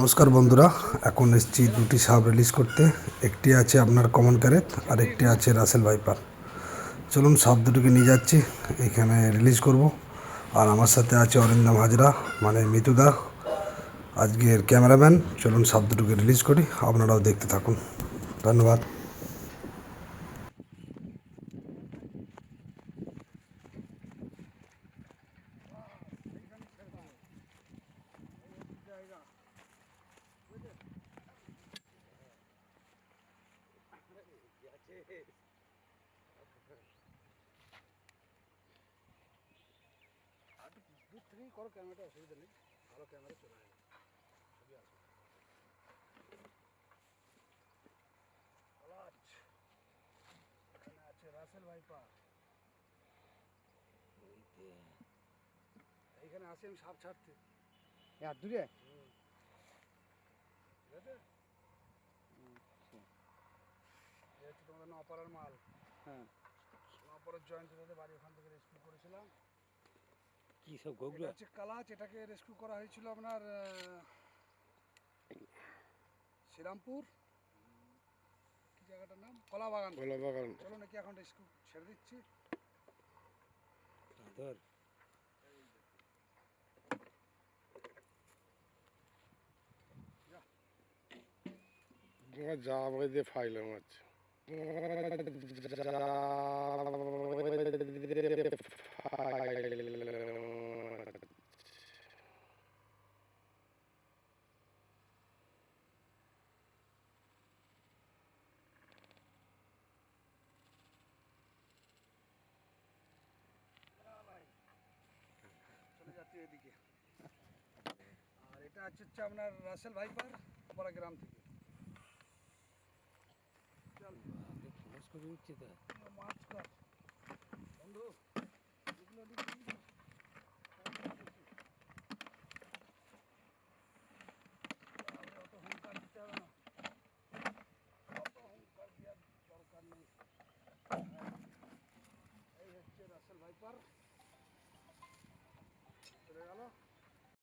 নমস্কার বন্ধুরা, এখন এসেছি দুটি সাব রিলিজ করতে। একটি আছে আপনার কমন ক্যারেট, আর একটি আছে রাসেল ভাইপার। চলুন সাপ দুটোকে নিয়ে যাচ্ছি, এখানে রিলিজ করব। আর আমার সাথে আছে অরিন্দম হাজরা মানে মিতুদা আজকের ক্যামেরাম্যান। চলুন সাপ দুটোকে রিলিজ করি, আপনারাও দেখতে থাকুন। ধন্যবাদ। দূর থেকেই করো ক্যামেরাটা অসুবিধা নেই। ভালো ক্যামেরা চলে যাবে ছবি আসবে। পলাশ এখানে আছে রাসেল ভাইপা এইখানে আসি আমি সাপ ছাড়তে। আর দূরে ঠিক আছে নপাড়ার মাল। হ্যাঁ। নপাড়ার জয়ন্তী দাদের বাড়ি ওখান থেকে রেস্কিউ করেছিলাম। কি সব গোগলো হচ্ছে কালাচ এটাকে রেস্কিউ করা হয়েছিল আপনার শ্রীরামপুর। কি জায়গাটার নাম? কলাবাগান। কলা বাগান চলো নাকি এখন রেস্কিউ ছেড়ে দিচ্ছি। ধর যা। আমাকে দিয়ে ফাইলাম আছে আর এটা হচ্ছে হচ্ছে আপনার রাসেল ভাইপার কপাড়া গ্রাম থেকে। চল। ফোর্স করে উঠছে তো মাছ কর বন্ধু এগুলো ওদিকে নিয়ে যাও। তাহলে অত হুঙ্কার দিতে হবে না অত হুঙ্কার দেওয়ার দরকার নেই এই হচ্ছে রাসেল ভাইপার